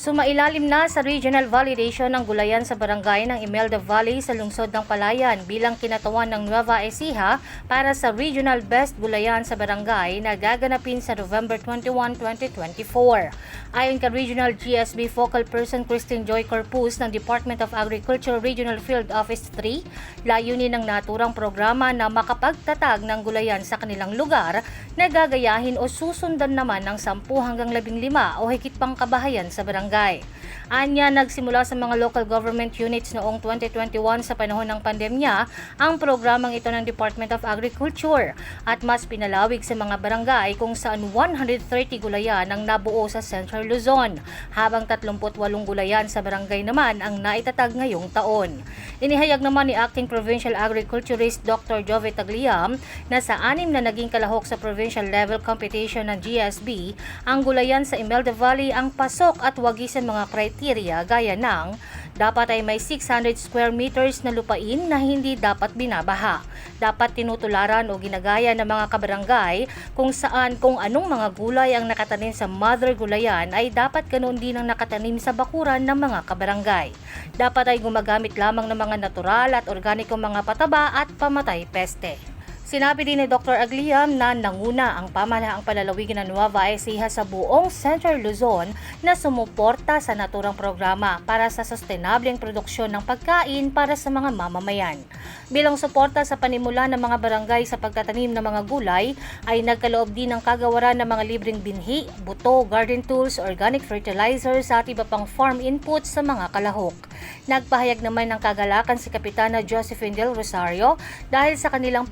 Sumailalim na sa regional validation ng gulayan sa barangay ng Imelda Valley sa lungsod ng Palayan bilang kinatawan ng Nueva Ecija para sa Regional Best Gulayan sa Barangay na gaganapin sa November 21, 2024. Ayon kay Regional GSB Focal Person Christine Joy Corpus ng Department of Agriculture Regional Field Office 3, layunin ng naturang programa na makapagtatag ng gulayan sa kanilang lugar na gagayahin o susundan naman ng 10 hanggang 15 o higit pang kabahayan sa barangay. Anya, nagsimula sa mga local government units noong 2021 sa panahon ng pandemya ang programang ito ng Department of Agriculture at mas pinalawig sa mga barangay kung saan 130 gulayan ang nabuo sa Central Luzon, habang 38 gulayan sa barangay naman ang naitatag ngayong taon. Inihayag naman ni Acting Provincial Agriculturist Dr. Jove Tagliam na sa anim na naging kalahok sa provincial level competition ng GSB, ang gulayan sa Imelda Valley ang pasok at wagi sa mga kriteria gaya ng dapat ay may 600 square meters na lupain na hindi dapat binabaha. Dapat tinutularan o ginagaya ng mga kabarangay kung saan kung anong mga gulay ang nakatanim sa mother gulayan ay dapat ganoon din ang nakatanim sa bakuran ng mga kabarangay. Dapat ay gumagamit lamang ng mga natural at organikong mga pataba at pamatay peste. Sinabi din ni Dr. Agliam na nanguna ang pamalaang palalawigin ng Nueva Ecija sa buong Central Luzon na sumuporta sa naturang programa para sa sustainableng produksyon ng pagkain para sa mga mamamayan. Bilang suporta sa panimula ng mga barangay sa pagtatanim ng mga gulay, ay nagkaloob din ng kagawaran ng mga libreng binhi, buto, garden tools, organic fertilizers at iba pang farm inputs sa mga kalahok. Nagpahayag naman ng kagalakan si Kapitana Josephine Del Rosario dahil sa kanilang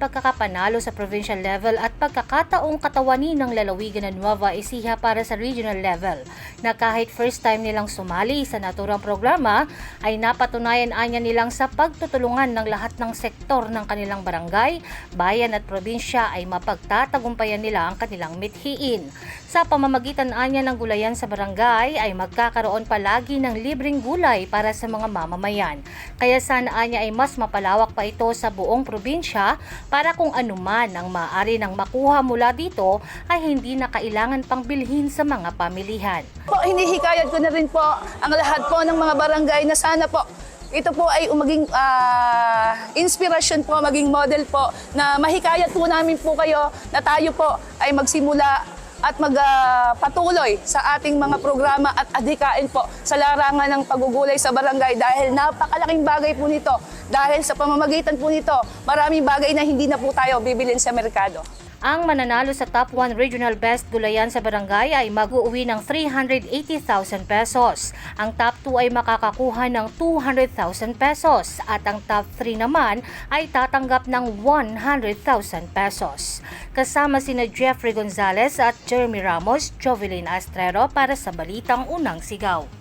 pagkakapanalo sa provincial level at pagkakataong katawanin ng lalawigan ng Nueva Ecija para sa regional level na kahit first time nilang sumali sa naturang programa ay napatunayan anya nilang sa pagtutulungan ng lahat ng sektor ng kanilang barangay, bayan at probinsya ay mapagtatagumpayan nila ang kanilang mithiin. Sa pamamagitan anya ng gulayan sa barangay ay magkakaroon palagi ng libreng gulay para sa mga mamamayan. Kaya sana anya ay mas mapalawak pa ito sa buong probinsya para kung anuman ang maaari ng makuha mula dito ay hindi na kailangan pang bilhin sa mga pamilihan. Po, hinihikayat ko na rin po ang lahat po ng mga barangay na sana po ito po ay maging ah, inspirasyon po, maging model po na mahikayat po namin po kayo na tayo po ay magsimula at magpatuloy sa ating mga programa at adhikain po sa larangan ng pagugulay sa barangay dahil napakalaking bagay po nito. Dahil sa pamamagitan po nito, maraming bagay na hindi na po tayo bibilin sa merkado. Ang mananalo sa Top 1 Regional Best Gulayan sa Barangay ay mag-uwi ng 380,000 pesos. Ang Top 2 ay makakakuha ng 200,000 pesos at ang Top 3 naman ay tatanggap ng 100,000 pesos. Kasama sina Jeffrey Gonzalez at Jeremy Ramos, Jovelyn Astrero para sa Balitang Unang Sigaw.